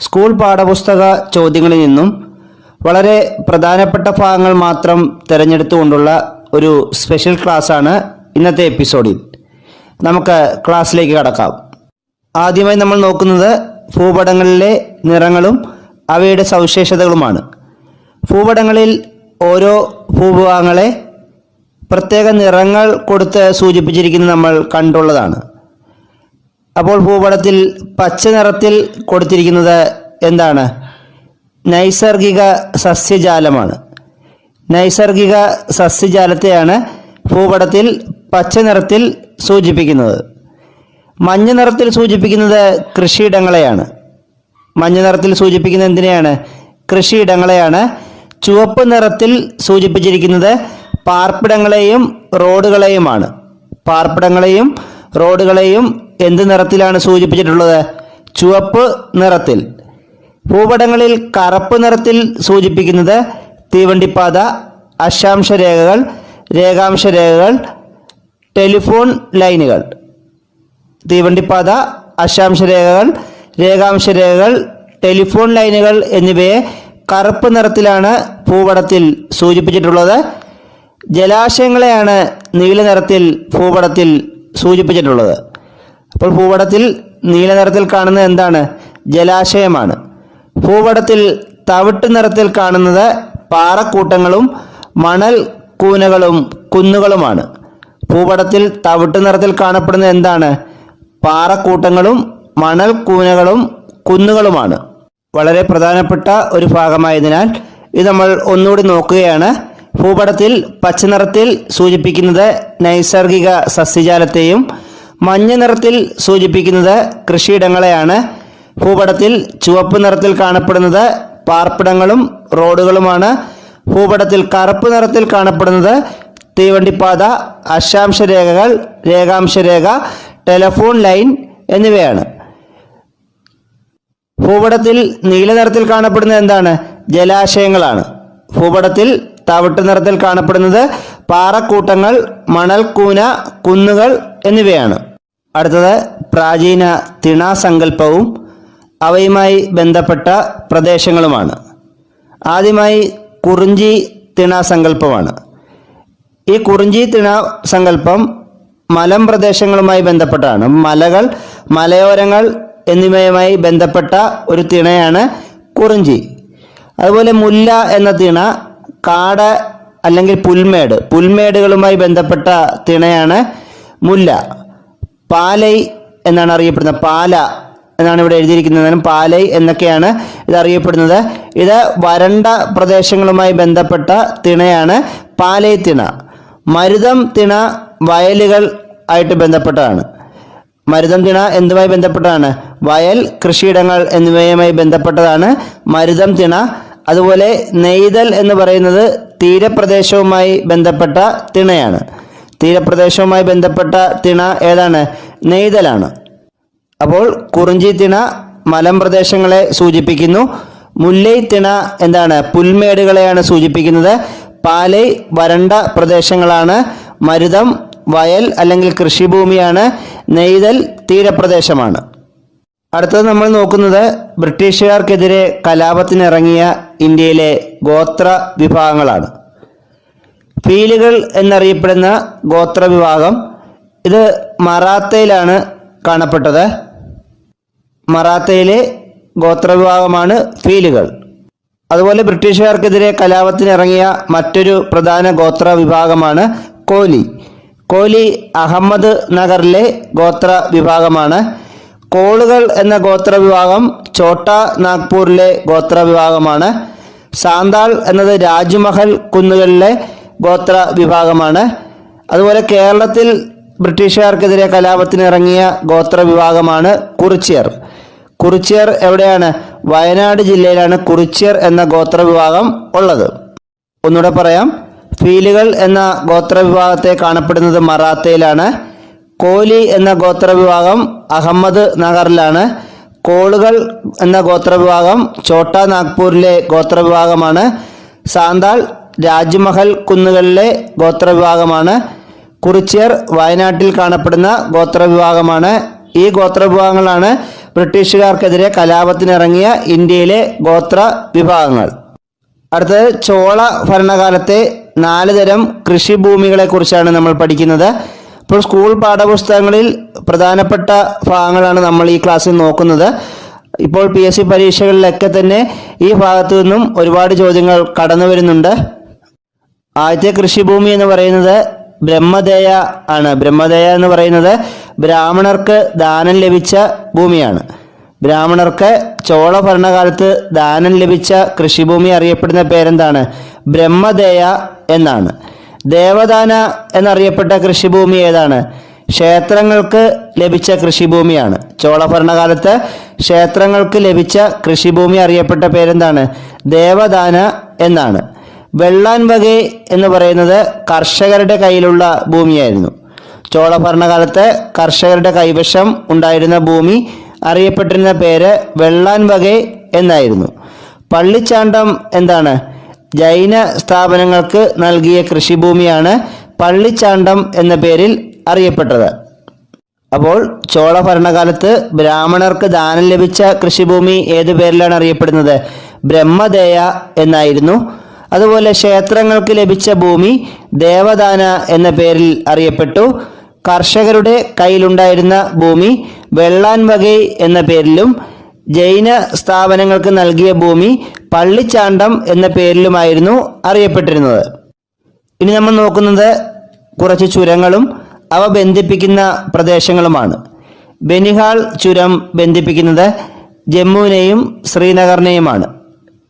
School പാഠപുസ്തക ചോദ്യങ്ങളിൽ നിന്നും വളരെ പ്രധാനപ്പെട്ട ഭാഗങ്ങൾ മാത്രം തിരഞ്ഞെടുത്തുകൊണ്ടുള്ള ഒരു സ്പെഷ്യൽ ക്ലാസ്സാണ് ഇന്നത്തെ എപ്പിസോഡിൽ നമുക്ക് ക്ലാസ്സിലേക്ക് കടക്കാം. ആദ്യമായി നമ്മൾ നോക്കുന്നത് ഭൂപടങ്ങളിലെ നിറങ്ങളും അവയുടെ സവിശേഷതകളുമാണ്. ഭൂപടങ്ങളിൽ ഓരോ ഭൂഭാഗങ്ങളെ പ്രത്യേക നിറങ്ങൾ കൊടുത്ത് സൂചിപ്പിച്ചിരിക്കുന്നത് നമ്മൾ കണ്ടുള്ളതാണ്. അപ്പോൾ ഭൂപടത്തിൽ പച്ച നിറത്തിൽ കൊടുത്തിരിക്കുന്നത് എന്താണ്? നൈസർഗിക സസ്യജാലമാണ്. നൈസർഗിക സസ്യജാലത്തെയാണ് ഭൂപടത്തിൽ പച്ച നിറത്തിൽ സൂചിപ്പിക്കുന്നത്. മഞ്ഞ നിറത്തിൽ സൂചിപ്പിക്കുന്നത് കൃഷിയിടങ്ങളെയാണ്. മഞ്ഞ നിറത്തിൽ സൂചിപ്പിക്കുന്ന എന്തിനെയാണ്? കൃഷിയിടങ്ങളെയാണ്. ചുവപ്പ് നിറത്തിൽ സൂചിപ്പിച്ചിരിക്കുന്നത് പാർപ്പിടങ്ങളെയും റോഡുകളെയുമാണ്. പാർപ്പിടങ്ങളെയും റോഡുകളെയും എന്ത് നിറത്തിലാണ് സൂചിപ്പിച്ചിട്ടുള്ളത്? ചുവപ്പ് നിറത്തിൽ. ഭൂപടങ്ങളിൽ കറുപ്പ് നിറത്തിൽ സൂചിപ്പിക്കുന്നത് തീവണ്ടിപ്പാത അക്ഷാംശ രേഖകൾ രേഖാംശ രേഖകൾ ടെലിഫോൺ ലൈനുകൾ. തീവണ്ടിപ്പാത അക്ഷാംശ രേഖകൾ രേഖാംശ രേഖകൾ ടെലിഫോൺ ലൈനുകൾ എന്നിവയെ കറുപ്പ് നിറത്തിലാണ് ഭൂപടത്തിൽ സൂചിപ്പിച്ചിട്ടുള്ളത്. ജലാശയങ്ങളെയാണ് നീല നിറത്തിൽ ഭൂപടത്തിൽ സൂചിപ്പിച്ചിട്ടുള്ളത്. അപ്പോൾ ഭൂപടത്തിൽ നീല നിറത്തിൽ കാണുന്നത് എന്താണ്? ജലാശയമാണ്. ഭൂപടത്തിൽ തവിട്ട് നിറത്തിൽ കാണുന്നത് പാറക്കൂട്ടങ്ങളും മണൽ കൂനകളും കുന്നുകളുമാണ്. ഭൂപടത്തിൽ തവിട്ട് നിറത്തിൽ കാണപ്പെടുന്നത് എന്താണ്? പാറക്കൂട്ടങ്ങളും മണൽ കൂനകളും കുന്നുകളുമാണ്. വളരെ പ്രധാനപ്പെട്ട ഒരു ഭാഗമായതിനാൽ ഇത് നമ്മൾ ഒന്നുകൂടി നോക്കുകയാണ്. ഭൂപടത്തിൽ പച്ച നിറത്തിൽ സൂചിപ്പിക്കുന്നത് നൈസർഗിക സസ്യജാലത്തെയും മഞ്ഞ നിറത്തിൽ സൂചിപ്പിക്കുന്നത് കൃഷിയിടങ്ങളെയാണ്. ഭൂപടത്തിൽ ചുവപ്പ് നിറത്തിൽ കാണപ്പെടുന്നത് പാർപ്പിടങ്ങളും റോഡുകളുമാണ്. ഭൂപടത്തിൽ കറുപ്പ് നിറത്തിൽ കാണപ്പെടുന്നത് തീവണ്ടിപ്പാത അക്ഷാംശ രേഖകൾ രേഖാംശ രേഖ ടെലഫോൺ ലൈൻ എന്നിവയാണ്. ഭൂപടത്തിൽ നീല നിറത്തിൽ കാണപ്പെടുന്നത് എന്താണ്? ജലാശയങ്ങളാണ്. ഭൂപടത്തിൽ തവിട്ട് നിറത്തിൽ കാണപ്പെടുന്നത് പാറക്കൂട്ടങ്ങൾ മണൽക്കൂന കുന്നുകൾ എന്നിവയാണ്. അടുത്തത് പ്രാചീന തിണാസങ്കല്പവും അവയുമായി ബന്ധപ്പെട്ട പ്രദേശങ്ങളുമാണ്. ആദ്യമായി കുറിഞ്ചി തിണാസങ്കല്പമാണ്. ഈ കുറിഞ്ചി തിണാസങ്കല്പം മലം പ്രദേശങ്ങളുമായി ബന്ധപ്പെട്ടാണ്. മലകൾ മലയോരങ്ങൾ എന്നിവയുമായി ബന്ധപ്പെട്ട ഒരു തിണയാണ് കുറിഞ്ചി. അതുപോലെ മുല്ല എന്ന തിണ കാട് അല്ലെങ്കിൽ പുൽമേട് പുൽമേടുകളുമായി ബന്ധപ്പെട്ട തിണയാണ് മുല്ല. പാലൈ എന്നാണ് അറിയപ്പെടുന്നത്. പാല എന്നാണ് ഇവിടെ എഴുതിയിരിക്കുന്നത് പാലൈ എന്നൊക്കെയാണ് ഇത് അറിയപ്പെടുന്നത്. ഇത് വരണ്ട പ്രദേശങ്ങളുമായി ബന്ധപ്പെട്ട തിണയാണ് പാലൈ തിണ. മരുതം തിണ വയലുകൾ ആയിട്ട് ബന്ധപ്പെട്ടതാണ്. മരുതം തിണ എന്തുമായി ബന്ധപ്പെട്ടതാണ്? വയൽ കൃഷിയിടങ്ങൾ എന്നിവയുമായി ബന്ധപ്പെട്ടതാണ്. മരുതം തിണ അതുപോലെ നെയ്തൽ എന്ന് പറയുന്നത് തീരപ്രദേശവുമായി ബന്ധപ്പെട്ട തിണയാണ്. തീരപ്രദേശവുമായി ബന്ധപ്പെട്ട തിണ ഏതാണ്? നെയ്തലാണ്. അപ്പോൾ കുറിഞ്ചി തിണ മലമ്പ്രദേശങ്ങളെ സൂചിപ്പിക്കുന്നു. മുല്ലൈ തിണ എന്താണ്? പുൽമേടുകളെയാണ് സൂചിപ്പിക്കുന്നത്. പാലൈ വരണ്ട പ്രദേശങ്ങളാണ്. മരുതം വയൽ അല്ലെങ്കിൽ കൃഷിഭൂമിയാണ്. നെയ്തൽ തീരപ്രദേശമാണ്. അടുത്തത് നമ്മൾ നോക്കുന്നത് ബ്രിട്ടീഷുകാർക്കെതിരെ കലാപത്തിനിറങ്ങിയ ഇന്ത്യയിലെ ഗോത്ര വിഭാഗങ്ങളാണ്. ഫീലുകൾ എന്നറിയപ്പെടുന്ന ഗോത്രവിഭാഗം ഇത് മറാത്തയിലാണ് കാണപ്പെട്ടത്. മറാത്തയിലെ ഗോത്രവിഭാഗമാണ് ഫീലുകൾ. അതുപോലെ ബ്രിട്ടീഷുകാർക്കെതിരെ കലാപത്തിനിറങ്ങിയ മറ്റൊരു പ്രധാന ഗോത്ര വിഭാഗമാണ് കോലി. കോലി അഹമ്മദ് നഗറിലെ ഗോത്ര വിഭാഗമാണ് കോളുകൾ എന്ന ഗോത്ര വിഭാഗം ചോട്ട നാഗ്പൂരിലെ ഗോത്ര വിഭാഗമാണ് സാന്താൾ എന്നത് രാജ്മഹൽ കുന്നുകളിലെ ഗോത്ര വിഭാഗമാണ്. അതുപോലെ കേരളത്തിൽ ബ്രിട്ടീഷുകാർക്കെതിരെ കലാപത്തിന് ഇറങ്ങിയ ഗോത്ര വിഭാഗമാണ് കുറിച്യർ. കുറിച്യർ എവിടെയാണ്? വയനാട് ജില്ലയിലാണ് കുറിച്യർ എന്ന ഗോത്ര വിഭാഗം ഉള്ളത്. ഒന്നുകൂടെ പറയാം. ഫീലുകൾ എന്ന ഗോത്ര വിഭാഗത്തെ കാണപ്പെടുന്നത് മറാത്തയിലാണ്. കോലി എന്ന ഗോത്ര വിഭാഗം അഹമ്മദ് നഗറിലാണ്. കോളുകൾ എന്ന ഗോത്ര വിഭാഗം ചോട്ടാ നാഗ്പൂരിലെ ഗോത്ര വിഭാഗമാണ്. സാന്താൾ രാജ്മഹൽ കുന്നുകളിലെ ഗോത്രവിഭാഗമാണ്. കുറിച്യർ വയനാട്ടിൽ കാണപ്പെടുന്ന ഗോത്രവിഭാഗമാണ്. ഈ ഗോത്രവിഭാഗങ്ങളാണ് ബ്രിട്ടീഷുകാർക്കെതിരെ കലാപത്തിനിറങ്ങിയ ഇന്ത്യയിലെ ഗോത്ര വിഭാഗങ്ങൾ അടുത്തത് ചോള ഭരണകാലത്തെ നാല് തരം കൃഷിഭൂമികളെക്കുറിച്ചാണ് നമ്മൾ പഠിക്കുന്നത്. ഇപ്പോൾ സ്കൂൾ പാഠപുസ്തകങ്ങളിൽ പ്രധാനപ്പെട്ട ഭാഗങ്ങളാണ് നമ്മൾ ഈ ക്ലാസ്സിൽ നോക്കുന്നത്. ഇപ്പോൾ പി എസ് സി പരീക്ഷകളിലൊക്കെ തന്നെ ഈ ഭാഗത്തു നിന്നും ഒരുപാട് ചോദ്യങ്ങൾ കടന്നു വരുന്നുണ്ട് ആദ്യത്തെ കൃഷിഭൂമി എന്ന് പറയുന്നത് ബ്രഹ്മദേയ ആണ്. ബ്രഹ്മദേയ എന്ന് പറയുന്നത് ബ്രാഹ്മണർക്ക് ദാനം ലഭിച്ച ഭൂമിയാണ്. ബ്രാഹ്മണർക്ക് ചോള ഭരണകാലത്ത് ദാനം ലഭിച്ച കൃഷിഭൂമി അറിയപ്പെടുന്ന പേരെന്താണ്? ബ്രഹ്മദേയ എന്നാണ്. ദേവദാന എന്നറിയപ്പെട്ട കൃഷിഭൂമി ഏതാണ്? ക്ഷേത്രങ്ങൾക്ക് ലഭിച്ച കൃഷിഭൂമിയാണ്. ചോള ഭരണകാലത്ത് ക്ഷേത്രങ്ങൾക്ക് ലഭിച്ച കൃഷിഭൂമി അറിയപ്പെട്ട പേരെന്താണ്? ദേവദാന എന്നാണ്. വെള്ളാൻ വക എന്ന് പറയുന്നത് കർഷകരുടെ കയ്യിലുള്ള ഭൂമിയായിരുന്നു. ചോള ഭരണകാലത്ത് കർഷകരുടെ കൈവശം ഉണ്ടായിരുന്ന ഭൂമി അറിയപ്പെട്ടിരുന്ന പേര് വെള്ളാൻ വക എന്നായിരുന്നു. പള്ളിച്ചാണ്ടം എന്താണ്? ജൈന സ്ഥാപനങ്ങൾക്ക് നൽകിയ കൃഷിഭൂമിയാണ് പള്ളിച്ചാണ്ടം എന്ന പേരിൽ അറിയപ്പെട്ടത്. അപ്പോൾ ചോള ഭരണകാലത്ത് ബ്രാഹ്മണർക്ക് ദാനം ലഭിച്ച കൃഷിഭൂമി ഏതു പേരിലാണ് അറിയപ്പെടുന്നത്? ബ്രഹ്മദേയ എന്നായിരുന്നു. അതുപോലെ ക്ഷേത്രങ്ങൾക്ക് ലഭിച്ച ഭൂമി ദേവദാന എന്ന പേരിൽ അറിയപ്പെട്ടു. കർഷകരുടെ കയ്യിലുണ്ടായിരുന്ന ഭൂമി വെള്ളാൻ വകൈ എന്ന പേരിലും ജൈന സ്ഥാപനങ്ങൾക്ക് നൽകിയ ഭൂമി പള്ളിച്ചാണ്ടം എന്ന പേരിലുമായിരുന്നു അറിയപ്പെട്ടിരുന്നത്. ഇനി നമ്മൾ നോക്കുന്നത് കുറച്ച് ചുരങ്ങളും അവ ബന്ധിപ്പിക്കുന്ന പ്രദേശങ്ങളുമാണ്. ബനിഹാൾ ചുരം ബന്ധിപ്പിക്കുന്നത് ജമ്മുവിനെയും ശ്രീനഗറിനെയുമാണ്.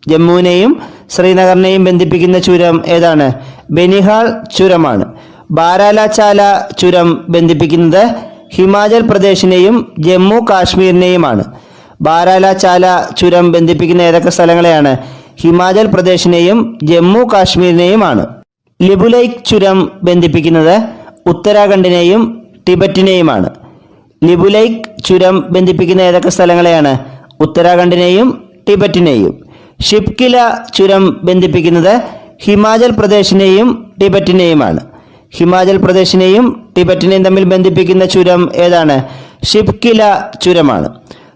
ജമ്മുവിനെയും ശ്രീനഗറിനെയും ബന്ധിപ്പിക്കുന്ന ചുരം ഏതാണ്? ബെനിഹാൾ ചുരമാണ്. ബാരാലാചാല ചുരം ബന്ധിപ്പിക്കുന്നത് ഹിമാചൽ പ്രദേശിനെയും ജമ്മു കാശ്മീരിനെയുമാണ്. ബാരാലാചാല ചുരം ബന്ധിപ്പിക്കുന്ന ഏതൊക്കെ സ്ഥലങ്ങളെയാണ്? ഹിമാചൽ പ്രദേശിനെയും ജമ്മു കാശ്മീരിനെയുമാണ്. ലിബുലൈക്ക് ചുരം ബന്ധിപ്പിക്കുന്നത് ഉത്തരാഖണ്ഡിനെയും ടിബറ്റിനെയുമാണ്. ലിബുലൈക്ക് ചുരം ബന്ധിപ്പിക്കുന്ന ഏതൊക്കെ സ്ഥലങ്ങളെയാണ്? ഉത്തരാഖണ്ഡിനെയും ടിബറ്റിനെയും. ഷിപ്കില ചുരം ബന്ധിപ്പിക്കുന്നത് ഹിമാചൽ പ്രദേശിനെയും ടിബറ്റിനെയുമാണ്. ഹിമാചൽ പ്രദേശിനെയും ടിബറ്റിനെയും തമ്മിൽ ബന്ധിപ്പിക്കുന്ന ചുരം ഏതാണ്? ഷിപ്കില ചുരമാണ്.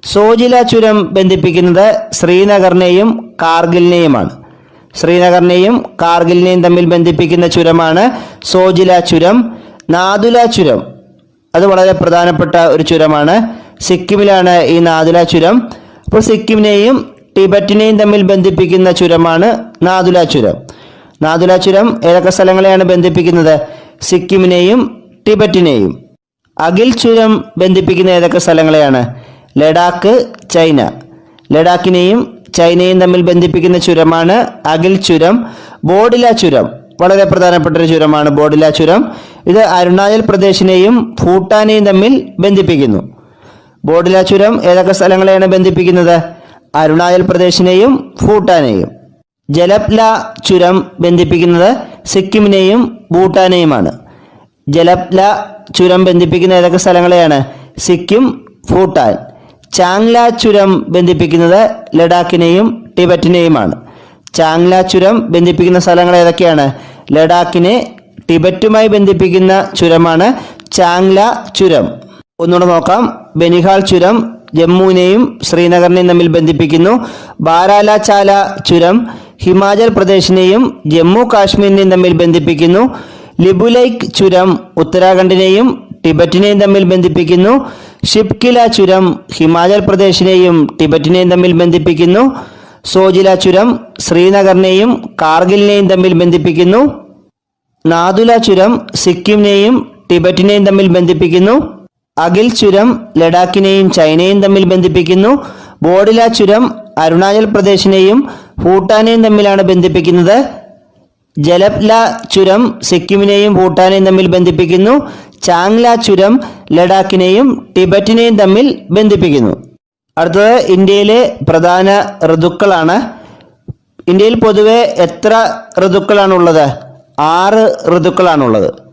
സോജില ചുരം ബന്ധിപ്പിക്കുന്നത് ശ്രീനഗറിനെയും കാർഗിലിനെയുമാണ്. ശ്രീനഗറിനെയും കാർഗിലിനെയും തമ്മിൽ ബന്ധിപ്പിക്കുന്ന ചുരമാണ് സോജില ചുരം. നാദുല ചുരം. അത് വളരെ പ്രധാനപ്പെട്ട ഒരു ചുരമാണ്. സിക്കിമിലാണ് ഈ നാദുല ചുരം. അപ്പോൾ സിക്കിമിനെയും ടിബറ്റിനെയും തമ്മിൽ ബന്ധിപ്പിക്കുന്ന ചുരമാണ് നാദുല ചുരം. നാദുല ചുരം ഏതൊക്കെ സ്ഥലങ്ങളെയാണ് ബന്ധിപ്പിക്കുന്നത്? സിക്കിമിനെയും ടിബറ്റിനെയും. അഖിൽ ചുരം ബന്ധിപ്പിക്കുന്ന ഏതൊക്കെ സ്ഥലങ്ങളെയാണ്? ലഡാക്ക് ചൈന. ലഡാക്കിനെയും ചൈനയും തമ്മിൽ ബന്ധിപ്പിക്കുന്ന ചുരമാണ് അഖിൽ ചുരം. ബോഡില ചുരം വളരെ പ്രധാനപ്പെട്ട ഒരു ചുരമാണ് ബോഡില ചുരം. ഇത് അരുണാചൽ പ്രദേശിനെയും ഭൂട്ടാനെയും തമ്മിൽ ബന്ധിപ്പിക്കുന്നു. ബോഡില ചുരം ഏതൊക്കെ സ്ഥലങ്ങളെയാണ് ബന്ധിപ്പിക്കുന്നത്? അരുണാചൽ പ്രദേശിനെയും ഭൂട്ടാനെയും. ജലപ്ല ചുരം ബന്ധിപ്പിക്കുന്നത് സിക്കിമിനെയും ഭൂട്ടാനെയുമാണ്. ജലപ്ല ചുരം ബന്ധിപ്പിക്കുന്ന ഏതൊക്കെ സ്ഥലങ്ങളെയാണ്? സിക്കിം ഭൂട്ടാൻ. ചാങ്ല ചുരം ബന്ധിപ്പിക്കുന്നത് ലഡാക്കിനെയും ടിബറ്റിനെയുമാണ്. ചാങ്ല ചുരം ബന്ധിപ്പിക്കുന്ന സ്ഥലങ്ങൾ ഏതൊക്കെയാണ്? ലഡാക്കിനെ ടിബറ്റുമായി ബന്ധിപ്പിക്കുന്ന ചുരമാണ് ചാങ്ല ചുരം. ഒന്നുകൂടെ നോക്കാം. ബനിഹാൾ ചുരം ജമ്മുവിനെയും ശ്രീനഗറിനെയും തമ്മിൽ ബന്ധിപ്പിക്കുന്നു. ബാരാലാചാല ചുരം ഹിമാചൽ പ്രദേശിനെയും ജമ്മു കാശ്മീരിനെയും തമ്മിൽ ബന്ധിപ്പിക്കുന്നു. ലിബുലൈക് ചുരം ഉത്തരാഖണ്ഡിനെയും ടിബറ്റിനെയും തമ്മിൽ ബന്ധിപ്പിക്കുന്നു. ഷിപ്കില ചുരം ഹിമാചൽ പ്രദേശിനെയും ടിബറ്റിനെയും തമ്മിൽ ബന്ധിപ്പിക്കുന്നു. സോജില ചുരം ശ്രീനഗറിനെയും കാർഗിലിനെയും തമ്മിൽ ബന്ധിപ്പിക്കുന്നു. നാദുല ചുരം സിക്കിമിനെയും ടിബറ്റിനെയും തമ്മിൽ ബന്ധിപ്പിക്കുന്നു. അഖിൽ ചുരം ലഡാക്കിനെയും ചൈനയും തമ്മിൽ ബന്ധിപ്പിക്കുന്നു. ബോഡില ചുരം അരുണാചൽ പ്രദേശിനെയും ഭൂട്ടാനെയും തമ്മിലാണ് ബന്ധിപ്പിക്കുന്നത്. ജലപ്ല ചുരം സിക്കിമിനെയും ഭൂട്ടാനെയും തമ്മിൽ ബന്ധിപ്പിക്കുന്നു. ചാങ്ല ചുരം ലഡാക്കിനെയും ടിബറ്റിനെയും തമ്മിൽ ബന്ധിപ്പിക്കുന്നു. അടുത്തത് ഇന്ത്യയിലെ പ്രധാന ഋതുക്കളാണ്. ഇന്ത്യയിൽ പൊതുവെ എത്ര ഋതുക്കളാണുള്ളത്? ആറ് ഋതുക്കളാണുള്ളത്.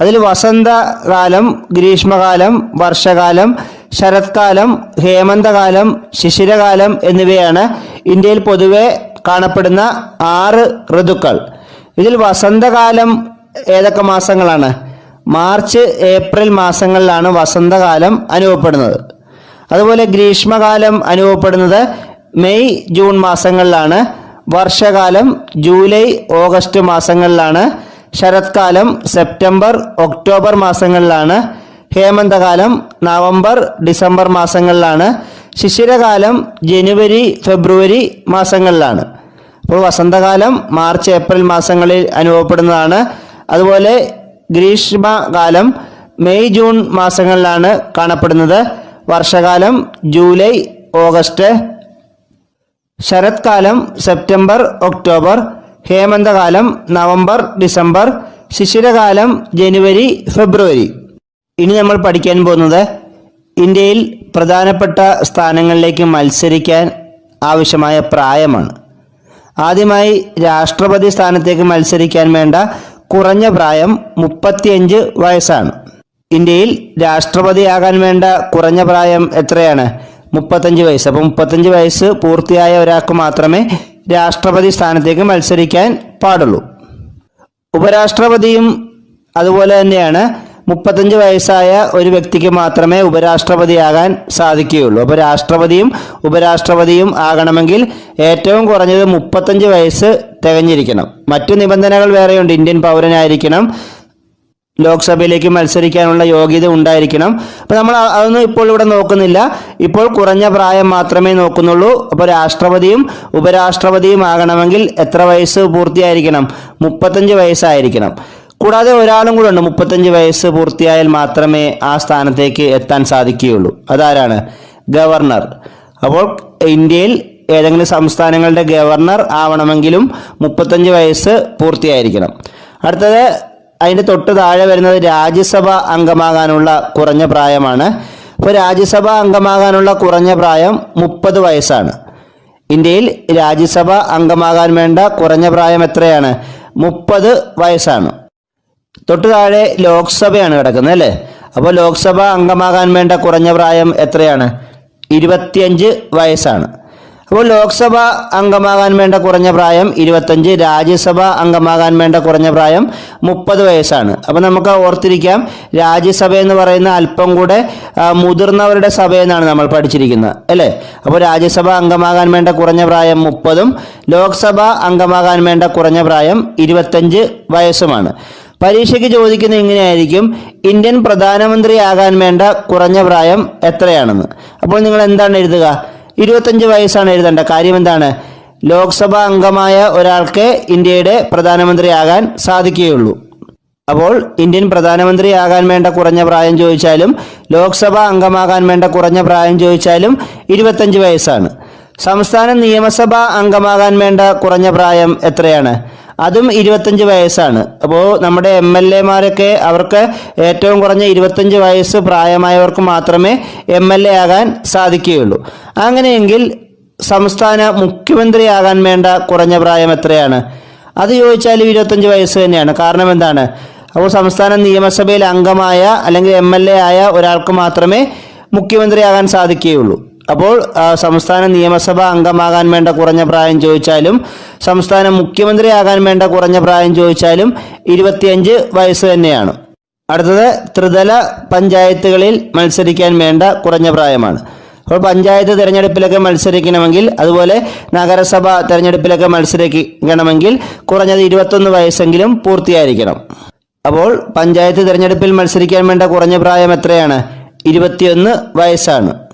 അതിൽ വസന്തകാലം ഗ്രീഷ്മകാലം വർഷകാലം ശരത്കാലം ഹേമന്തകാലം ശിശിരകാലം എന്നിവയാണ് ഇന്ത്യയിൽ പൊതുവെ കാണപ്പെടുന്ന ആറ് ഋതുക്കൾ. ഇതിൽ വസന്തകാലം ഏതൊക്കെ മാസങ്ങളാണ്? മാർച്ച് ഏപ്രിൽ മാസങ്ങളിലാണ് വസന്തകാലം അനുഭവപ്പെടുന്നത്. അതുപോലെ ഗ്രീഷ്മകാലം അനുഭവപ്പെടുന്നത് മെയ് ജൂൺ മാസങ്ങളിലാണ്. വർഷകാലം ജൂലൈ ഓഗസ്റ്റ് മാസങ്ങളിലാണ് ശരത്കാലം സെപ്റ്റംബർ ഒക്ടോബർ മാസങ്ങളിലാണ്. ഹേമന്തകാലം നവംബർ ഡിസംബർ മാസങ്ങളിലാണ്. ശിശിരകാലം ജനുവരി ഫെബ്രുവരി മാസങ്ങളിലാണ്. അപ്പോൾ വസന്തകാലം മാർച്ച് ഏപ്രിൽ മാസങ്ങളിൽ അനുഭവപ്പെടുന്നതാണ്. അതുപോലെ ഗ്രീഷ്മകാലം മെയ് ജൂൺ മാസങ്ങളിലാണ് കാണപ്പെടുന്നത്. വർഷകാലം ജൂലൈ ഓഗസ്റ്റ്. ശരത്കാലം സെപ്റ്റംബർ ഒക്ടോബർ. ഹേമന്തകാലം നവംബർ ഡിസംബർ ശിശിരകാലം ജനുവരി ഫെബ്രുവരി. ഇനി നമ്മൾ പഠിക്കാൻ പോകുന്നത് ഇന്ത്യയിൽ പ്രധാനപ്പെട്ട സ്ഥാനങ്ങളിലേക്ക് മത്സരിക്കാൻ ആവശ്യമായ പ്രായമാണ്. ആദ്യമായി രാഷ്ട്രപതി സ്ഥാനത്തേക്ക് മത്സരിക്കാൻ വേണ്ട കുറഞ്ഞ പ്രായം മുപ്പത്തിയഞ്ച് വയസ്സാണ്. ഇന്ത്യയിൽ രാഷ്ട്രപതിയാകാൻ വേണ്ട കുറഞ്ഞ പ്രായം എത്രയാണ്? മുപ്പത്തഞ്ച് വയസ്സ്. അപ്പോൾ മുപ്പത്തഞ്ച് വയസ്സ് പൂർത്തിയായ ഒരാൾക്ക് മാത്രമേ രാഷ്ട്രപതി സ്ഥാനത്തേക്ക് മത്സരിക്കാൻ പാടുള്ളൂ. ഉപരാഷ്ട്രപതിയും അതുപോലെ തന്നെയാണ് മുപ്പത്തഞ്ച് വയസ്സായ ഒരു വ്യക്തിക്ക് മാത്രമേ ഉപരാഷ്ട്രപതിയാകാൻ സാധിക്കുകയുള്ളൂ. അപ്പോൾ രാഷ്ട്രപതിയും ഉപരാഷ്ട്രപതിയും ആകണമെങ്കിൽ ഏറ്റവും കുറഞ്ഞത് മുപ്പത്തഞ്ച് വയസ്സ് തികഞ്ഞിരിക്കണം. മറ്റു നിബന്ധനകൾ വേറെയുണ്ട്. ഇന്ത്യൻ പൗരനായിരിക്കണം. ലോക്സഭയിലേക്ക് മത്സരിക്കാനുള്ള യോഗ്യത ഉണ്ടായിരിക്കണം. അപ്പോൾ നമ്മൾ അതൊന്നും ഇപ്പോൾ ഇവിടെ നോക്കുന്നില്ല. ഇപ്പോൾ കുറഞ്ഞ പ്രായം മാത്രമേ നോക്കുന്നുള്ളൂ. അപ്പോൾ രാഷ്ട്രപതിയും ഉപരാഷ്ട്രപതിയും ആകണമെങ്കിൽ എത്ര വയസ്സ് പൂർത്തിയായിരിക്കണം? മുപ്പത്തഞ്ച് വയസ്സായിരിക്കണം. കൂടാതെ ഒരാളും കൂടെ ഉണ്ട്. മുപ്പത്തഞ്ച് വയസ്സ് പൂർത്തിയായാൽ മാത്രമേ ആ സ്ഥാനത്തേക്ക് എത്താൻ സാധിക്കുകയുള്ളൂ. അതാരാണ്? ഗവർണർ. അപ്പോൾ ഇന്ത്യയിൽ ഏതെങ്കിലും സംസ്ഥാനങ്ങളുടെ ഗവർണർ ആവണമെങ്കിലും മുപ്പത്തഞ്ച് വയസ്സ് പൂർത്തിയായിരിക്കണം. അടുത്തത് അതിന്റെ തൊട്ട് താഴെ വരുന്നത് രാജ്യസഭ അംഗമാകാനുള്ള കുറഞ്ഞ പ്രായമാണ്. അപ്പോൾ രാജ്യസഭ അംഗമാകാനുള്ള കുറഞ്ഞ പ്രായം മുപ്പത് വയസ്സാണ്. ഇന്ത്യയിൽ രാജ്യസഭ അംഗമാകാൻ വേണ്ട കുറഞ്ഞ പ്രായം എത്രയാണ്? മുപ്പത് വയസ്സാണ്. തൊട്ട് താഴെ ലോക്സഭയാണ് കിടക്കുന്നത് അല്ലേ? അപ്പോൾ ലോക്സഭ അംഗമാകാൻ വേണ്ട കുറഞ്ഞ പ്രായം എത്രയാണ്? ഇരുപത്തിയഞ്ച് വയസ്സാണ്. അപ്പോൾ ലോക്സഭ അംഗമാകാൻ വേണ്ട കുറഞ്ഞ പ്രായം ഇരുപത്തഞ്ച് രാജ്യസഭ അംഗമാകാൻ വേണ്ട കുറഞ്ഞ പ്രായം മുപ്പത് വയസ്സാണ്. അപ്പോൾ നമുക്ക് ഓർത്തിരിക്കാം രാജ്യസഭ എന്ന് പറയുന്ന അല്പം കൂടെ മുതിർന്നവരുടെ സഭ എന്നാണ് നമ്മൾ പഠിച്ചിരിക്കുന്നത് അല്ലേ? അപ്പോൾ രാജ്യസഭ അംഗമാകാൻ വേണ്ട കുറഞ്ഞ പ്രായം മുപ്പതും ലോക്സഭ അംഗമാകാൻ വേണ്ട കുറഞ്ഞ പ്രായം ഇരുപത്തഞ്ച് വയസ്സുമാണ്. പരീക്ഷയ്ക്ക് ചോദിക്കുന്ന ഇങ്ങനെയായിരിക്കും ഇന്ത്യൻ പ്രധാനമന്ത്രിയാകാൻ വേണ്ട കുറഞ്ഞ പ്രായം എത്രയാണെന്ന്. അപ്പോൾ നിങ്ങൾ എന്താണ് എഴുതുക? ഇരുപത്തഞ്ച് വയസ്സാണ് എഴുതേണ്ട. കാര്യം എന്താണ്? ലോക്സഭ അംഗമായ ഒരാൾക്ക് ഇന്ത്യയുടെ പ്രധാനമന്ത്രിയാകാൻ സാധിക്കുകയുള്ളൂ. അപ്പോൾ ഇന്ത്യൻ പ്രധാനമന്ത്രിയാകാൻ വേണ്ട കുറഞ്ഞ പ്രായം ചോദിച്ചാലും ലോക്സഭ അംഗമാകാൻ വേണ്ട കുറഞ്ഞ പ്രായം ചോദിച്ചാലും ഇരുപത്തഞ്ച് വയസ്സാണ്. സംസ്ഥാന നിയമസഭാ അംഗമാകാൻ വേണ്ട കുറഞ്ഞ പ്രായം എത്രയാണ്? അതും ഇരുപത്തഞ്ച് വയസ്സാണ്. അപ്പോൾ നമ്മുടെ എം എൽ എമാരൊക്കെ അവർക്ക് ഏറ്റവും കുറഞ്ഞ ഇരുപത്തഞ്ച് വയസ്സ് പ്രായമായവർക്ക് മാത്രമേ എം എൽ എ ആകാൻ സാധിക്കുകയുള്ളൂ. അങ്ങനെയെങ്കിൽ സംസ്ഥാന മുഖ്യമന്ത്രിയാകാൻ വേണ്ട കുറഞ്ഞ പ്രായം എത്രയാണ്? അത് ചോദിച്ചാലും ഇരുപത്തഞ്ച് വയസ്സ് തന്നെയാണ്. കാരണം എന്താണ്? അപ്പോൾ സംസ്ഥാന നിയമസഭയിൽ അംഗമായ അല്ലെങ്കിൽ എം ആയ ഒരാൾക്ക് മാത്രമേ മുഖ്യമന്ത്രിയാകാൻ സാധിക്കുകയുള്ളൂ. അപ്പോൾ സംസ്ഥാന നിയമസഭ അംഗമാകാൻ വേണ്ട കുറഞ്ഞ പ്രായം ചോദിച്ചാലും സംസ്ഥാന മുഖ്യമന്ത്രിയാകാൻ വേണ്ട കുറഞ്ഞ പ്രായം ചോദിച്ചാലും ഇരുപത്തിയഞ്ച് വയസ്സ് തന്നെയാണ്. അടുത്തത് ത്രിതല പഞ്ചായത്തുകളിൽ മത്സരിക്കാൻ വേണ്ട കുറഞ്ഞ പ്രായമാണ്. അപ്പോൾ പഞ്ചായത്ത് തിരഞ്ഞെടുപ്പിലൊക്കെ മത്സരിക്കണമെങ്കിൽ അതുപോലെ നഗരസഭ തിരഞ്ഞെടുപ്പിലൊക്കെ മത്സരിക്കണമെങ്കിൽ കുറഞ്ഞത് ഇരുപത്തൊന്ന് വയസ്സെങ്കിലും പൂർത്തിയായിരിക്കണം. അപ്പോൾ പഞ്ചായത്ത് തിരഞ്ഞെടുപ്പിൽ മത്സരിക്കാൻ വേണ്ട കുറഞ്ഞ പ്രായം എത്രയാണ്? ഇരുപത്തിയൊന്ന് വയസ്സാണ്.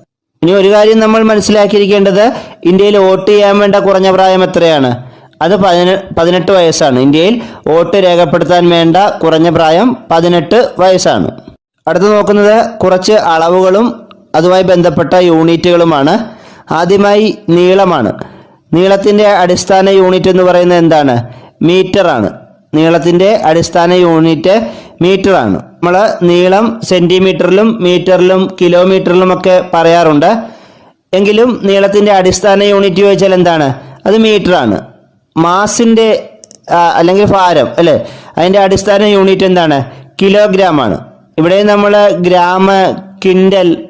ഇനി ഒരു കാര്യം നമ്മൾ മനസ്സിലാക്കിയിരിക്കേണ്ടത് ഇന്ത്യയിൽ വോട്ട് ചെയ്യാൻ വേണ്ട കുറഞ്ഞ പ്രായം എത്രയാണ്? അത് പതിനെ പതിനെട്ട് വയസ്സാണ്. ഇന്ത്യയിൽ വോട്ട് രേഖപ്പെടുത്താൻ വേണ്ട കുറഞ്ഞ പ്രായം പതിനെട്ട് വയസ്സാണ്. അടുത്ത് നോക്കുന്നത് കുറച്ച് അളവുകളും അതുമായി ബന്ധപ്പെട്ട യൂണിറ്റുകളുമാണ്. ആദ്യമായി നീളമാണ്. നീളത്തിന്റെ അടിസ്ഥാന യൂണിറ്റ് എന്ന് പറയുന്നത് എന്താണ്? മീറ്ററാണ്. നീളത്തിന്റെ അടിസ്ഥാന യൂണിറ്റ് മീറ്ററാണ് നമ്മൾ നീളം സെന്റിമീറ്ററിലും മീറ്ററിലും കിലോമീറ്ററിലും ഒക്കെ പറയാറുണ്ട്. എങ്കിലും നീളത്തിന്റെ അടിസ്ഥാന യൂണിറ്റ് ചോദിച്ചാൽ എന്താണ്? അത് മീറ്ററാണ് മാസിന്റെ ആ, അല്ലെങ്കിൽ ഭാരം അല്ലേ? അതിന്റെ അടിസ്ഥാന യൂണിറ്റ് എന്താണ്? കിലോഗ്രാം ആണ്. ഇവിടെ നമ്മൾ ഗ്രാമ ക്വിന്റൽ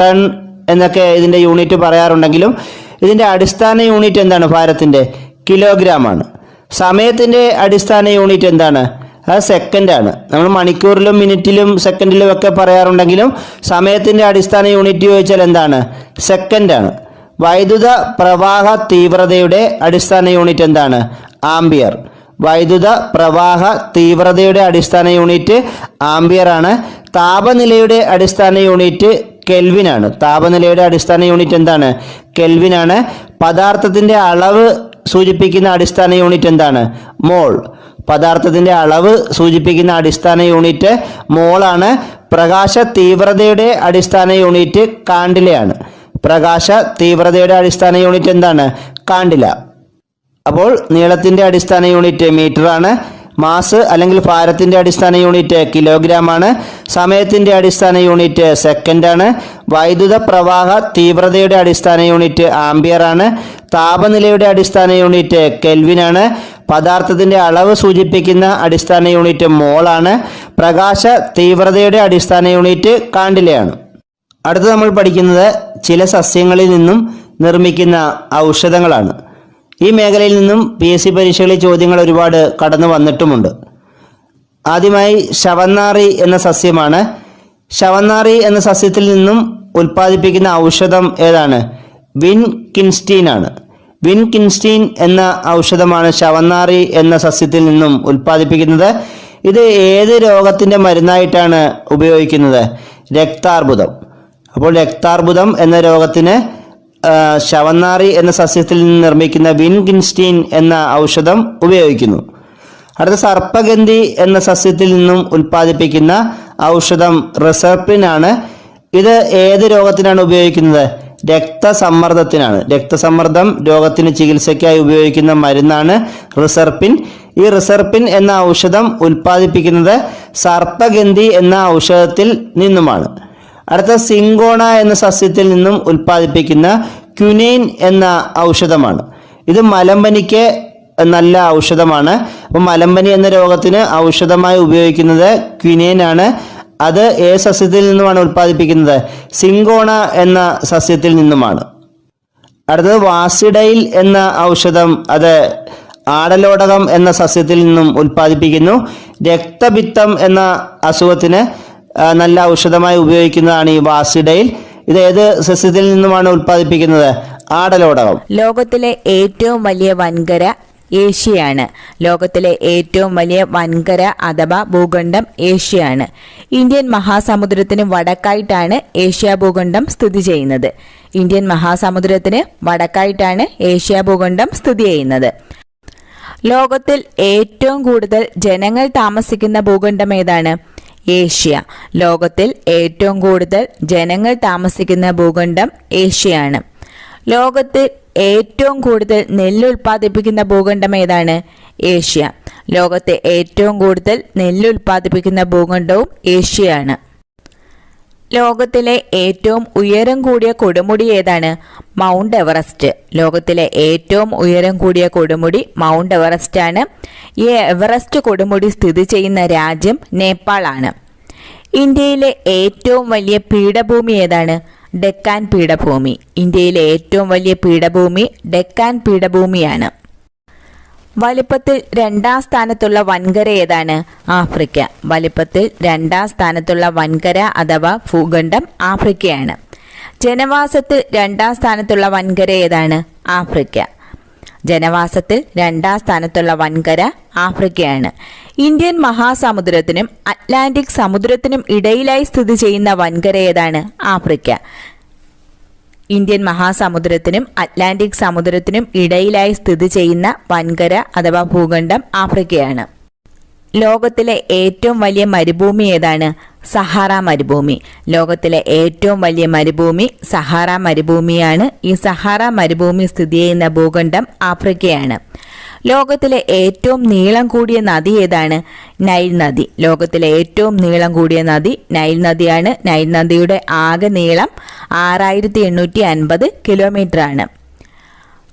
ടൺ എന്നൊക്കെ ഇതിന്റെ യൂണിറ്റ് പറയാറുണ്ടെങ്കിലും ഇതിന്റെ അടിസ്ഥാന യൂണിറ്റ് എന്താണ്? ഭാരത്തിന്റെ കിലോഗ്രാം ആണ്. സമയത്തിന്റെ അടിസ്ഥാന യൂണിറ്റ് എന്താണ്? അത് സെക്കൻഡാണ് നമ്മൾ മണിക്കൂറിലും മിനിറ്റിലും സെക്കൻഡിലും ഒക്കെ പറയാറുണ്ടെങ്കിലും സമയത്തിന്റെ അടിസ്ഥാന യൂണിറ്റ് ചോദിച്ചാൽ എന്താണ്? സെക്കൻഡാണ് വൈദ്യുത പ്രവാഹ തീവ്രതയുടെ അടിസ്ഥാന യൂണിറ്റ് എന്താണ്? ആംബിയർ വൈദ്യുത പ്രവാഹ തീവ്രതയുടെ അടിസ്ഥാന യൂണിറ്റ് ആംബിയർ ആണ്. താപനിലയുടെ അടിസ്ഥാന യൂണിറ്റ് കെൽവിനാണ് താപനിലയുടെ അടിസ്ഥാന യൂണിറ്റ് എന്താണ്? കെൽവിനാണ് പദാർത്ഥത്തിന്റെ അളവ് സൂചിപ്പിക്കുന്ന അടിസ്ഥാന യൂണിറ്റ് എന്താണ്? മോൾ പദാർത്ഥത്തിന്റെ അളവ് സൂചിപ്പിക്കുന്ന അടിസ്ഥാന യൂണിറ്റ് മോളാണ്. പ്രകാശ തീവ്രതയുടെ അടിസ്ഥാന യൂണിറ്റ് കാണ്ടിലയാണ്. പ്രകാശ തീവ്രതയുടെ അടിസ്ഥാന യൂണിറ്റ് എന്താണ്? കാണ്ടില. അപ്പോൾ നീളത്തിന്റെ അടിസ്ഥാന യൂണിറ്റ് മീറ്റർ ആണ് മാസ് അല്ലെങ്കിൽ ഭാരത്തിന്റെ അടിസ്ഥാന യൂണിറ്റ് കിലോഗ്രാം ആണ് സമയത്തിന്റെ അടിസ്ഥാന യൂണിറ്റ് സെക്കൻഡ് ആണ് വൈദ്യുത പ്രവാഹ തീവ്രതയുടെ അടിസ്ഥാന യൂണിറ്റ് ആംബിയർ ആണ് താപനിലയുടെ അടിസ്ഥാന യൂണിറ്റ് കെൽവിനാണ്. പദാർത്ഥത്തിന്റെ അളവ് സൂചിപ്പിക്കുന്ന അടിസ്ഥാന യൂണിറ്റ് മോളാണ്. പ്രകാശ തീവ്രതയുടെ അടിസ്ഥാന യൂണിറ്റ് കാണ്ടിലയാണ് അടുത്ത് നമ്മൾ പഠിക്കുന്നത് ചില സസ്യങ്ങളിൽ നിന്നും നിർമ്മിക്കുന്ന ഔഷധങ്ങളാണ്. ഈ മേഖലയിൽ നിന്നും പി എസ് സി പരീക്ഷകളിൽ ചോദ്യങ്ങൾ ഒരുപാട് കടന്നു വന്നിട്ടുമുണ്ട്. ആദ്യമായി ശവന്നാറി എന്ന സസ്യമാണ്. ശവന്നാറി എന്ന സസ്യത്തിൽ നിന്നും ഉൽപ്പാദിപ്പിക്കുന്ന ഔഷധം ഏതാണ്? വിൻ കിൻസ്റ്റീൻ ആണ് വിൻ കിൻസ്റ്റീൻ എന്ന ഔഷധമാണ് ശവന്നാറി എന്ന സസ്യത്തിൽ നിന്നും ഉൽപ്പാദിപ്പിക്കുന്നത്. ഇത് ഏത് രോഗത്തിന്റെ മരുന്നായിട്ടാണ് ഉപയോഗിക്കുന്നത്? രക്താർബുദം. അപ്പോൾ രക്താർബുദം എന്ന രോഗത്തിന് ശവന്നാറി എന്ന സസ്യത്തിൽ നിന്ന് നിർമ്മിക്കുന്ന വിൻകിൻസ്റ്റീൻ എന്ന ഔഷധം ഉപയോഗിക്കുന്നു. അടുത്ത സർപ്പഗന്ധി എന്ന സസ്യത്തിൽ നിന്നും ഉൽപ്പാദിപ്പിക്കുന്ന ഔഷധം റിസർപ്പിനാണ്. ഇത് ഏത് രോഗത്തിനാണ് ഉപയോഗിക്കുന്നത്? രക്തസമ്മർദ്ദത്തിനാണ്. രക്തസമ്മർദ്ദം രോഗത്തിന് ചികിത്സയ്ക്കായി ഉപയോഗിക്കുന്ന മരുന്നാണ് റിസർപ്പിൻ ഈ റിസർപ്പിൻ എന്ന ഔഷധം ഉൽപ്പാദിപ്പിക്കുന്നത് സർപ്പഗന്ധി എന്ന ഔഷധത്തിൽ നിന്നുമാണ്. അടുത്ത സിങ്കോണ എന്ന സസ്യത്തിൽ നിന്നും ഉൽപ്പാദിപ്പിക്കുന്ന ക്യുനൈൻ എന്ന ഔഷധമാണ്. ഇത് മലമ്പനിക്ക് നല്ല ഔഷധമാണ്. അപ്പം മലമ്പനി എന്ന രോഗത്തിന് ഔഷധമായി ഉപയോഗിക്കുന്നത് ക്വിനൈൻ ആണ് അത് ഏ സസ്യത്തിൽ നിന്നുമാണ് ഉൽപ്പാദിപ്പിക്കുന്നത്. സിങ്കോണ എന്ന സസ്യത്തിൽ നിന്നുമാണ്. അടുത്തത് വാസിഡൈൽ എന്ന ഔഷധം അത് ആടലോടകം എന്ന സസ്യത്തിൽ നിന്നും ഉൽപ്പാദിപ്പിക്കുന്നു. രക്തപിത്തം എന്ന അസുഖത്തിന് നല്ല ഔഷധമായി ഉപയോഗിക്കുന്നതാണ് ഈ വാസിഡൈൽ. ഇത് ഏത് സസ്യത്തിൽ നിന്നുമാണ് ഉൽപ്പാദിപ്പിക്കുന്നത്? ആടലോടകം. ലോകത്തിലെ ഏറ്റവും വലിയ വൻകര ഏഷ്യയാണ്. ലോകത്തിലെ ഏറ്റവും വലിയ വൻകര അഥവാ ഭൂഖണ്ഡം ഏഷ്യയാണ്. ഇന്ത്യൻ മഹാസമുദ്രത്തിന് വടക്കായിട്ടാണ് ഏഷ്യ ഭൂഖണ്ഡം സ്ഥിതി ചെയ്യുന്നത്. ഇന്ത്യൻ മഹാസമുദ്രത്തിന് വടക്കായിട്ടാണ് ഏഷ്യ ഭൂഖണ്ഡം സ്ഥിതി ചെയ്യുന്നത്. ലോകത്തിൽ ഏറ്റവും കൂടുതൽ ജനങ്ങൾ താമസിക്കുന്ന ഭൂഖണ്ഡം ഏതാണ്? ഏഷ്യ. ലോകത്തിൽ ഏറ്റവും കൂടുതൽ ജനങ്ങൾ താമസിക്കുന്ന ഭൂഖണ്ഡം ഏഷ്യയാണ്. ലോകത്തിൽ ഏറ്റവും കൂടുതൽ നെല്ല് ഉൽപ്പാദിപ്പിക്കുന്ന ഭൂഖണ്ഡം ഏതാണ്? ഏഷ്യ. ലോകത്തെ ഏറ്റവും കൂടുതൽ നെല്ല് ഉൽപ്പാദിപ്പിക്കുന്ന ഭൂഖണ്ഡവും ഏഷ്യയാണ്. ലോകത്തിലെ ഏറ്റവും ഉയരം കൂടിയ കൊടുമുടി ഏതാണ്? Mount Everest. ലോകത്തിലെ ഏറ്റവും ഉയരം കൂടിയ കൊടുമുടി മൗണ്ട് എവറസ്റ്റ് ആണ്. ഈ എവറസ്റ്റ് കൊടുമുടി സ്ഥിതി ചെയ്യുന്ന രാജ്യം നേപ്പാളാണ്. ഇന്ത്യയിലെ ഏറ്റവും വലിയ പീഠഭൂമി ഏതാണ്? ഡെക്കാൻ പീഠഭൂമി ഇന്ത്യയിലെ ഏറ്റവും വലിയ പീഠഭൂമി ഡെക്കാൻ പീഠഭൂമിയാണ്. വലിപ്പത്തിൽ രണ്ടാം സ്ഥാനത്തുള്ള വൻകര ഏതാണ്? ആഫ്രിക്ക. വലിപ്പത്തിൽ രണ്ടാം സ്ഥാനത്തുള്ള വൻകര അഥവാ ഭൂഖണ്ഡം ആഫ്രിക്കയാണ്. ജനവാസത്തിൽ രണ്ടാം സ്ഥാനത്തുള്ള വൻകര ഏതാണ്? ആഫ്രിക്ക. ജനവാസത്തിൽ രണ്ടാം സ്ഥാനത്തുള്ള വൻകര ആഫ്രിക്കയാണ്. ഇന്ത്യൻ മഹാസമുദ്രത്തിനും അറ്റ്ലാന്റിക് സമുദ്രത്തിനും ഇടയിലായി സ്ഥിതി ചെയ്യുന്ന വൻകര ഏതാണ്? ആഫ്രിക്ക. ഇന്ത്യൻ മഹാസമുദ്രത്തിനും അറ്റ്ലാന്റിക് സമുദ്രത്തിനും ഇടയിലായി സ്ഥിതി ചെയ്യുന്ന വൻകര അഥവാ ഭൂഖണ്ഡം ആഫ്രിക്കയാണ്. ലോകത്തിലെ ഏറ്റവും വലിയ മരുഭൂമി ഏതാണ്? സഹാറ മരുഭൂമി. ലോകത്തിലെ ഏറ്റവും വലിയ മരുഭൂമി സഹാറ മരുഭൂമിയാണ്. ഈ സഹാറ മരുഭൂമി സ്ഥിതി ചെയ്യുന്ന ഭൂഖണ്ഡം ആഫ്രിക്കയാണ്. ലോകത്തിലെ ഏറ്റവും നീളം കൂടിയ നദി ഏതാണ്? നൈൽ നദി. ലോകത്തിലെ ഏറ്റവും നീളം കൂടിയ നദി നൈൽ നദിയാണ്. നൈൽ നദിയുടെ ആകെ നീളം ആറായിരത്തി എണ്ണൂറ്റി അൻപത് കിലോമീറ്റർ ആണ്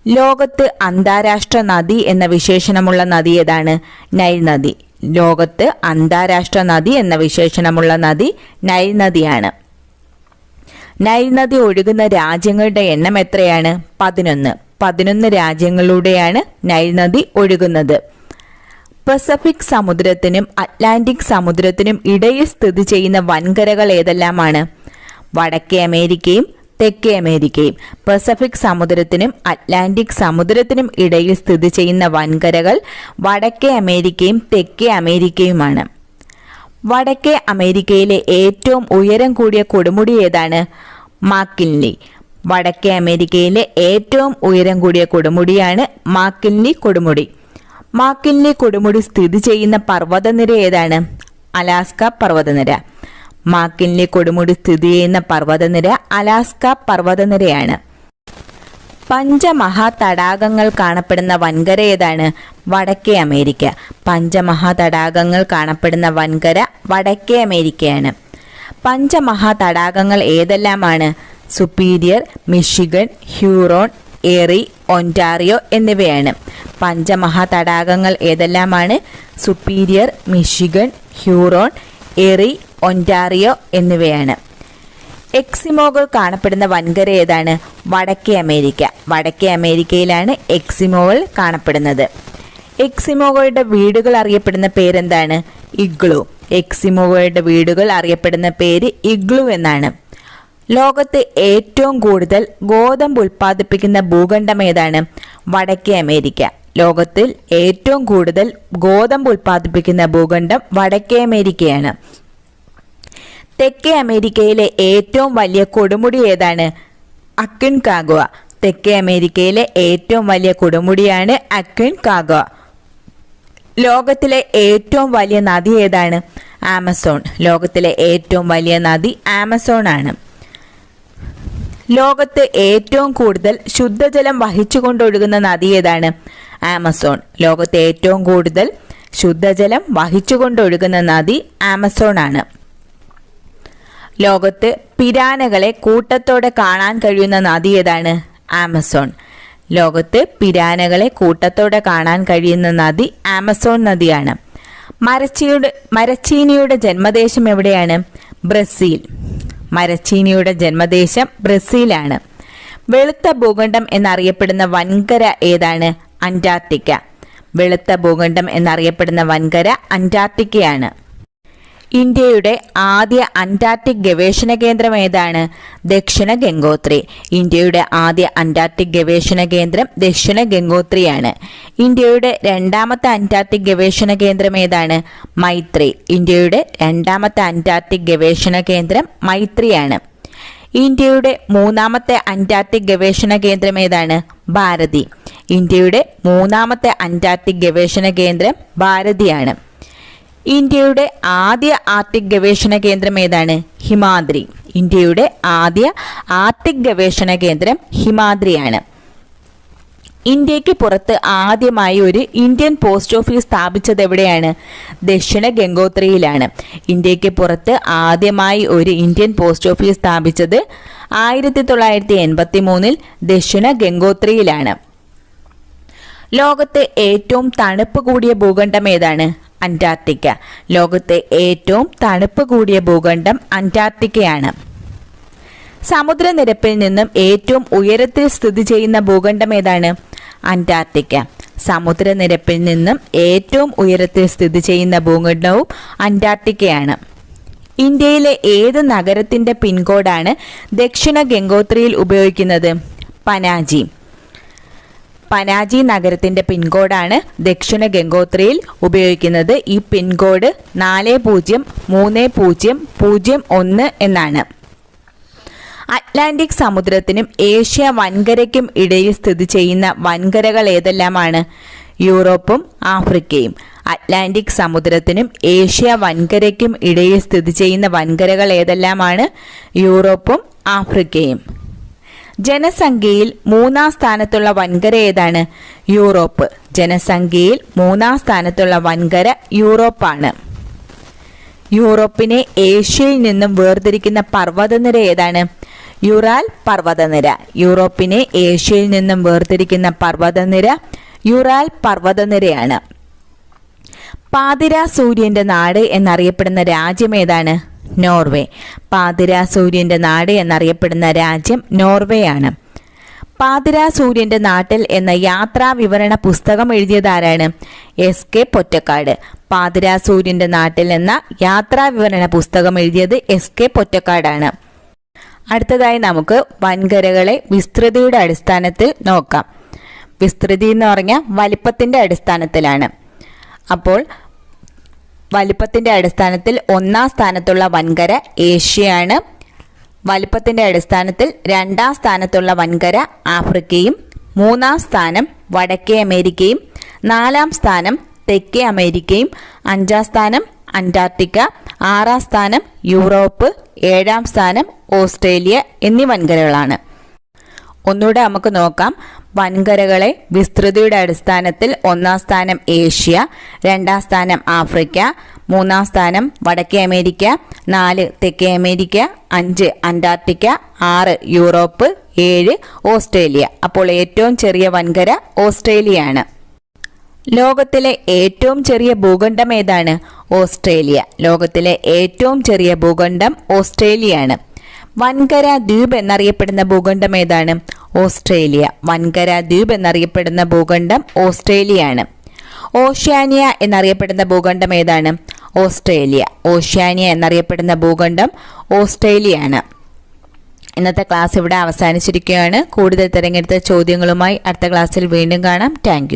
ലോകത്ത് അന്താരാഷ്ട്ര നദി എന്ന വിശേഷണമുള്ള നദി ഏതാണ്? നൈൽ നദി. ലോകത്ത് അന്താരാഷ്ട്ര നദി എന്ന വിശേഷണമുള്ള നദി നൈൽ നദിയാണ്. നൈൽ നദി ഒഴുകുന്ന രാജ്യങ്ങളുടെ എണ്ണം എത്രയാണ്? പതിനൊന്ന്. പതിനൊന്ന് രാജ്യങ്ങളിലൂടെയാണ് നൈൽ നദി ഒഴുകുന്നത്. പസഫിക് സമുദ്രത്തിനും അറ്റ്ലാന്റിക് സമുദ്രത്തിനും ഇടയിൽ സ്ഥിതി ചെയ്യുന്ന വൻകരകൾ ഏതെല്ലാമാണ്? വടക്കേ അമേരിക്കയും തെക്കേ അമേരിക്കയും പസഫിക് സമുദ്രത്തിനും അറ്റ്ലാന്റിക് സമുദ്രത്തിനും ഇടയിൽ സ്ഥിതി ചെയ്യുന്ന വൻകരകൾ വടക്കേ അമേരിക്കയും തെക്കേ അമേരിക്കയുമാണ്. വടക്കേ അമേരിക്കയിലെ ഏറ്റവും ഉയരം കൂടിയ കൊടുമുടി ഏതാണ്? മാക്കിൻലി. വടക്കേ അമേരിക്കയിലെ ഏറ്റവും ഉയരം കൂടിയ കൊടുമുടിയാണ് മാക്കിൻലി കൊടുമുടി. മാക്കിൻലി കൊടുമുടി സ്ഥിതി ചെയ്യുന്ന പർവതനിര ഏതാണ്? അലാസ്ക പർവതനിര. മാക്കിൻലി കൊടുമുടി സ്ഥിതി ചെയ്യുന്ന പർവതനിര അലാസ്ക പർവതനിരയാണ്. പഞ്ചമഹാ തടാകങ്ങൾ കാണപ്പെടുന്ന വൻകര ഏതാണ്? വടക്കേ അമേരിക്ക. പഞ്ചമഹാ തടാകങ്ങൾ കാണപ്പെടുന്ന വൻകര വടക്കേ അമേരിക്കയാണ്. പഞ്ചമഹാ തടാകങ്ങൾ ഏതെല്ലാമാണ്? Superior Michigan Huron Erie Ontario എന്നിവയാണ്. പഞ്ചമഹാ തടാകങ്ങൾ ഏതെല്ലാമാണ്? Superior Michigan Huron Erie Ontario എന്നിവയാണ്. എക്സിമോകൾ കാണപ്പെടുന്ന വൻകര ഏതാണ്? വടക്കേ അമേരിക്ക. വടക്കേ അമേരിക്കയിലാണ് എക്സിമോകൾ കാണപ്പെടുന്നത്. എക്സിമോകളുടെ വീടുകൾ അറിയപ്പെടുന്ന പേരെന്താണ്? ഇഗ്ലു. എക്സിമോകളുടെ വീടുകൾ അറിയപ്പെടുന്ന പേര് ഇഗ്ലു എന്നാണ്. ലോകത്ത് ഏറ്റവും കൂടുതൽ ഗോതമ്പ് ഉൽപ്പാദിപ്പിക്കുന്ന ഭൂഖണ്ഡം ഏതാണ്? വടക്കേ അമേരിക്ക. ലോകത്തിൽ ഏറ്റവും കൂടുതൽ ഗോതമ്പ് ഉൽപ്പാദിപ്പിക്കുന്ന ഭൂഖണ്ഡം വടക്കേ അമേരിക്കയാണ്. തെക്കേ അമേരിക്കയിലെ ഏറ്റവും വലിയ കൊടുമുടി ഏതാണ്? അക്കിൻ കാഗുവ. തെക്കേ അമേരിക്കയിലെ ഏറ്റവും വലിയ കൊടുമുടിയാണ് അക്വിൻ കാഗുവ. ലോകത്തിലെ ഏറ്റവും വലിയ നദി ഏതാണ്? ആമസോൺ. ലോകത്തിലെ ഏറ്റവും വലിയ നദി ആമസോൺ ആണ് ലോകത്ത് ഏറ്റവും കൂടുതൽ ശുദ്ധജലം വഹിച്ചുകൊണ്ടൊഴുകുന്ന നദി ഏതാണ്? ആമസോൺ. ലോകത്ത് ഏറ്റവും കൂടുതൽ ശുദ്ധജലം വഹിച്ചുകൊണ്ടൊഴുകുന്ന നദി ആമസോൺ ആണ് ലോകത്ത് പിരാനകളെ കൂട്ടത്തോടെ കാണാൻ കഴിയുന്ന നദി ഏതാണ്? ആമസോൺ. ലോകത്ത് പിരാനകളെ കൂട്ടത്തോടെ കാണാൻ കഴിയുന്ന നദി ആമസോൺ നദിയാണ്. മരച്ചീയുടെ മരച്ചീനിയുടെ ജന്മദേശം എവിടെയാണ്? ബ്രസീൽ. മരച്ചീനിയുടെ ജന്മദേശം ബ്രസീലാണ്. വെളുത്ത ഭൂഖണ്ഡം എന്നറിയപ്പെടുന്ന വൻകര ഏതാണ്? അന്റാർട്ടിക്ക. വെളുത്ത ഭൂഖണ്ഡം എന്നറിയപ്പെടുന്ന വൻകര അന്റാർട്ടിക്കയാണ്. ഇന്ത്യയുടെ ആദ്യ അന്റാർട്ടിക് ഗവേഷണ കേന്ദ്രം ഏതാണ്? ദക്ഷിണ ഗംഗോത്രി. ഇന്ത്യയുടെ ആദ്യ അന്റാർട്ടിക് ഗവേഷണ കേന്ദ്രം ദക്ഷിണ ഗംഗോത്രിയാണ്. ഇന്ത്യയുടെ രണ്ടാമത്തെ അന്റാർട്ടിക് ഗവേഷണ കേന്ദ്രം ഏതാണ്? മൈത്രി. ഇന്ത്യയുടെ രണ്ടാമത്തെ അന്റാർട്ടിക് ഗവേഷണ കേന്ദ്രം മൈത്രിയാണ്. ഇന്ത്യയുടെ മൂന്നാമത്തെ അന്റാർട്ടിക് ഗവേഷണ കേന്ദ്രം ഏതാണ്? ഭാരതി. ഇന്ത്യയുടെ മൂന്നാമത്തെ അന്റാർട്ടിക് ഗവേഷണ കേന്ദ്രം ഭാരതിയാണ്. ഇന്ത്യയുടെ ആദ്യ ആർട്ടിക് ഗവേഷണ കേന്ദ്രം ഏതാണ്? ഹിമാദ്രി. ഇന്ത്യയുടെ ആദ്യ ആർട്ടിക് ഗവേഷണ കേന്ദ്രം ഹിമാദ്രിയാണ്. ഇന്ത്യയ്ക്ക് പുറത്ത് ആദ്യമായി ഒരു ഇന്ത്യൻ പോസ്റ്റ് ഓഫീസ് സ്ഥാപിച്ചത് എവിടെയാണ്? ദക്ഷിണ ഗംഗോത്രിയിലാണ്. ഇന്ത്യയ്ക്ക് പുറത്ത് ആദ്യമായി ഒരു ഇന്ത്യൻ പോസ്റ്റ് ഓഫീസ് സ്ഥാപിച്ചത് ആയിരത്തി തൊള്ളായിരത്തി എൺപത്തി മൂന്നിൽ ദക്ഷിണ ഗംഗോത്രിയിലാണ്. ലോകത്തെ ഏറ്റവും തണുപ്പ് കൂടിയ ഭൂഖണ്ഡം ഏതാണ്? അന്റാർട്ടിക്ക. ലോകത്തെ ഏറ്റവും തണുപ്പ് കൂടിയ ഭൂഖണ്ഡം അന്റാർട്ടിക്കയാണ്. സമുദ്രനിരപ്പിൽ നിന്നും ഏറ്റവും ഉയരത്തിൽ സ്ഥിതി ചെയ്യുന്ന ഭൂഖണ്ഡം ഏതാണ്? അന്റാർട്ടിക്ക. സമുദ്രനിരപ്പിൽ നിന്നും ഏറ്റവും ഉയരത്തിൽ സ്ഥിതി ചെയ്യുന്ന ഭൂഖണ്ഡവും അന്റാർട്ടിക്കയാണ്. ഇന്ത്യയിലെ ഏത് നഗരത്തിന്റെ പിൻകോഡാണ് ദക്ഷിണ ഗംഗോത്രിയിൽ ഉപയോഗിക്കുന്നത്? പനാജി. പനാജി നഗരത്തിന്റെ പിൻകോഡാണ് ദക്ഷിണ ഗംഗോത്രിയിൽ ഉപയോഗിക്കുന്നത്. ഈ പിൻകോഡ് നാല് പൂജ്യം മൂന്ന് പൂജ്യം പൂജ്യം ഒന്ന് എന്നാണ്. അറ്റ്ലാന്റിക് സമുദ്രത്തിനും ഏഷ്യ വൻകരയ്ക്കും ഇടയിൽ സ്ഥിതി ചെയ്യുന്ന വൻകരകൾ ഏതെല്ലാമാണ്? യൂറോപ്പും ആഫ്രിക്കയും. അറ്റ്ലാന്റിക് സമുദ്രത്തിനും ഏഷ്യ വൻകരയ്ക്കും ഇടയിൽ സ്ഥിതി ചെയ്യുന്ന വൻകരകൾ ഏതെല്ലാമാണ്? യൂറോപ്പും ആഫ്രിക്കയും. ജനസംഖ്യയിൽ മൂന്നാം സ്ഥാനത്തുള്ള വൻകര ഏതാണ്? യൂറോപ്പ്. ജനസംഖ്യയിൽ മൂന്നാം സ്ഥാനത്തുള്ള വൻകര യൂറോപ്പാണ്. യൂറോപ്പിനെ ഏഷ്യയിൽ നിന്നും വേർതിരിക്കുന്ന പർവതനിര ഏതാണ്? യുറാൽ പർവതനിര. യൂറോപ്പിനെ ഏഷ്യയിൽ നിന്നും വേർതിരിക്കുന്ന പർവതനിര യുറാൽ പർവതനിരയാണ്. പാതിരാ സൂര്യന്റെ നാട് എന്നറിയപ്പെടുന്ന രാജ്യം ഏതാണ്? നോർവേ. പാതിരാസൂര്യന്റെ നാട് എന്നറിയപ്പെടുന്ന രാജ്യം നോർവേയാണ്. പാതിരാ സൂര്യന്റെ നാട്ടിൽ എന്ന യാത്രാ വിവരണ പുസ്തകം എഴുതിയതാരാണ്? S K Pottekkatt. പാതിരാ സൂര്യന്റെ നാട്ടിൽ എന്ന യാത്രാ വിവരണ പുസ്തകം എഴുതിയത് എസ് കെ പൊറ്റക്കാടാണ്. അടുത്തതായി നമുക്ക് വൻകരകളെ വിസ്തൃതിയുടെ അടിസ്ഥാനത്തിൽ നോക്കാം. വിസ്തൃതി എന്ന് പറഞ്ഞാൽ വലിപ്പത്തിന്റെ അടിസ്ഥാനത്തിലാണ്. അപ്പോൾ വലിപ്പത്തിന്റെ അടിസ്ഥാനത്തിൽ ഒന്നാം സ്ഥാനത്തുള്ള വൻകര ഏഷ്യയാണ്. വലിപ്പത്തിന്റെ അടിസ്ഥാനത്തിൽ രണ്ടാം സ്ഥാനത്തുള്ള വൻകര ആഫ്രിക്കയും മൂന്നാം സ്ഥാനം വടക്കേ അമേരിക്കയും നാലാം സ്ഥാനം തെക്കേ അമേരിക്കയും അഞ്ചാം സ്ഥാനം അന്റാർട്ടിക്ക ആറാം സ്ഥാനം യൂറോപ്പ് ഏഴാം സ്ഥാനം ഓസ്ട്രേലിയ എന്നീ വൻകരകളാണ്. ഒന്നുകൂടെ നമുക്ക് നോക്കാം. വൻകരകളെ വിസ്തൃതിയുടെ അടിസ്ഥാനത്തിൽ ഒന്നാം സ്ഥാനം ഏഷ്യ രണ്ടാം സ്ഥാനം ആഫ്രിക്ക മൂന്നാം സ്ഥാനം വടക്കേ അമേരിക്ക നാല് തെക്കേ അമേരിക്ക അഞ്ച് അന്റാർട്ടിക്ക ആറ് യൂറോപ്പ് ഏഴ് ഓസ്ട്രേലിയ. അപ്പോൾ ഏറ്റവും ചെറിയ വൻകര ഓസ്ട്രേലിയയാണ്. ലോകത്തിലെ ഏറ്റവും ചെറിയ ഭൂഖണ്ഡം ഏതാണ്? ഓസ്ട്രേലിയ. ലോകത്തിലെ ഏറ്റവും ചെറിയ ഭൂഖണ്ഡം ഓസ്ട്രേലിയയാണ്. വൻകര ദ്വീപ് എന്നറിയപ്പെടുന്ന ഭൂഖണ്ഡം ഏതാണ്? ഓസ്ട്രേലിയ. വൻകര ദ്വീപ് എന്നറിയപ്പെടുന്ന ഭൂഖണ്ഡം ഓസ്ട്രേലിയയാണ്. ഓഷ്യാനിയ എന്നറിയപ്പെടുന്ന ഭൂഖണ്ഡം ഏതാണ്? ഓസ്ട്രേലിയ. ഓഷ്യാനിയ എന്നറിയപ്പെടുന്ന ഭൂഖണ്ഡം ഓസ്ട്രേലിയയാണ്. ഇന്നത്തെ ക്ലാസ് ഇവിടെ അവസാനിച്ചിരിക്കുകയാണ്. കൂടുതൽ തിരഞ്ഞെടുത്ത ചോദ്യങ്ങളുമായി അടുത്ത ക്ലാസ്സിൽ വീണ്ടും കാണാം. താങ്ക്